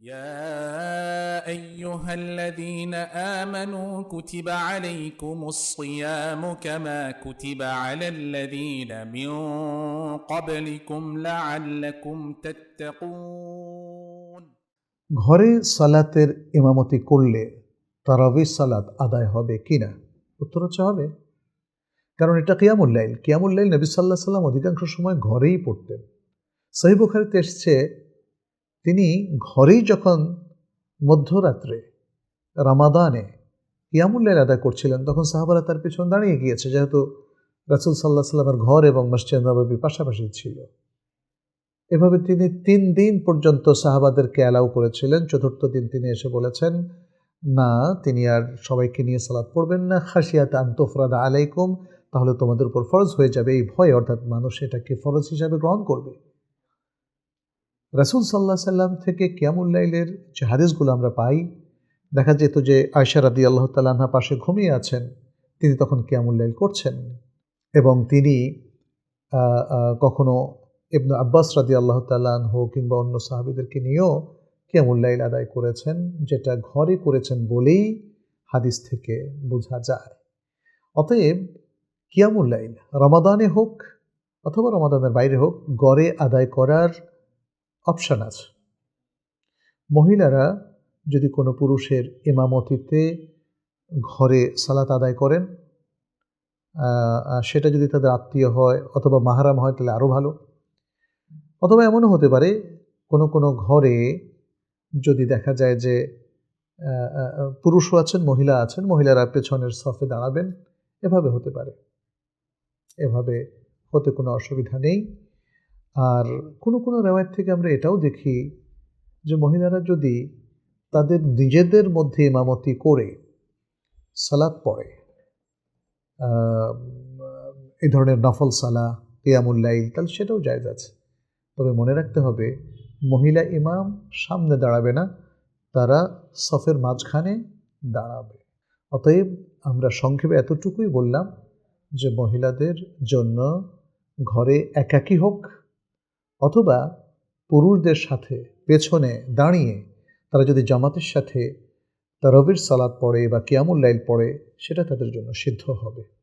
يا ايها الذين امنوا كتب عليكم الصيام كما كتب على الذين من قبلكم لعلكم تتقون ঘরে সালাতের ইমামতি করলে তারাবি সালাত আদায় হবে কিনা উত্তর হচ্ছে হবে কারণ এটা কিয়ামুল্লাইল কিয়ামুল্লাইল নবী সাল্লাহ সাল্লাম অধিকাংশ সময় ঘরেই পড়তেন সহি বুখারিতে এসছে তিনি ঘরেই যখন মধ্যরাত্রে রামাদানে কিয়ামুল্লাইল আদায় করছিলেন, তখন সাহাবারা তার পিছন দাঁড়িয়ে গিয়েছে, যেহেতু রাসুল সাল্লাহ সাল্লামের ঘর এবং মসজিদ নবাবী পাশাপাশি ছিল। এভাবে তিনি তিন দিন পর্যন্ত সাহাবাদেরকে অ্যালাউ করেছিলেন। চতুর্থ দিন তিনি এসে বলেছেন, না, তিনি আর সবাইকে নিয়ে সালাদ পড়বেন না। খাসিয়াত আন্তফরাদ আলাইকুম, তাহলে তোমাদের উপর ফরজ হয়ে যাবে এই ভয়, অর্থাৎ মানুষ এটাকে ফরজ হিসাবে গ্রহণ করবে। রাসুল সাল্লাহ সাল্লাম থেকে কিয়ামুল্লাইলের যে হাদিসগুলো আমরা পাই, দেখা যেত যে আয়সা রাদি আল্লাহ তাল্লাহা পাশে ঘুমিয়ে আছেন, তিনি তখন কিয়ামুল্লাইল করছেন এবং তিনি কখনো ইবনু আব্বাস রাদি আল্লাহ তাল্লাহ কিংবা অন্য সাহাবিদেরকে নিয়েও কিয়ামুল্লাইল আদায় করেছেন, যেটা ঘরে করেছেন বলেই হাদিস থেকে বোঝা যায়। অতএব কিয়ামুল্লাইল রমাদানে হোক অথবা রমাদানের বাইরে হোক, গড়ে আদায় করার অপশান আছে। মহিলারা যদি কোনো পুরুষের এমামতিতে ঘরে সালাত আদায় করেন সেটা যদি তাদের আত্মীয় হয় অথবা মাহারাম হয়, তাহলে আরও ভালো। অথবা এমনও হতে পারে, কোনো কোনো ঘরে যদি দেখা যায় যে পুরুষও আছেন, মহিলা আছেন, মহিলারা পেছনের সফে দাঁড়াবেন, এভাবে হতে পারে। এভাবে হতে কোনো অসুবিধা নেই। আর কোনো কোনো রেওয়ায়ত থেকে আমরা এটাও দেখি যে মহিলারা যদি তাদের নিজেদের মধ্যে ইমামতি করে, সালাত পড়ে এই ধরনের নফল সালা কিয়ামুল্লাইল তাহলে সেটাও জায়জ আছে। তবে মনে রাখতে হবে, মহিলা ইমাম সামনে দাঁড়াবে না, তারা সফের মাঝখানে দাঁড়াবে। অতএব আমরা সংক্ষেপে এতটুকুই বললাম যে মহিলাদের জন্য ঘরে একাকী হোক অথবা পুরুষদের সাথে পেছনে দাঁড়িয়ে তারা যদি জামাতের সাথে তারবির সালাদ পড়ে বা কিয়ামুল লাইল পড়ে, সেটা তাদের জন্য সিদ্ধ হবে।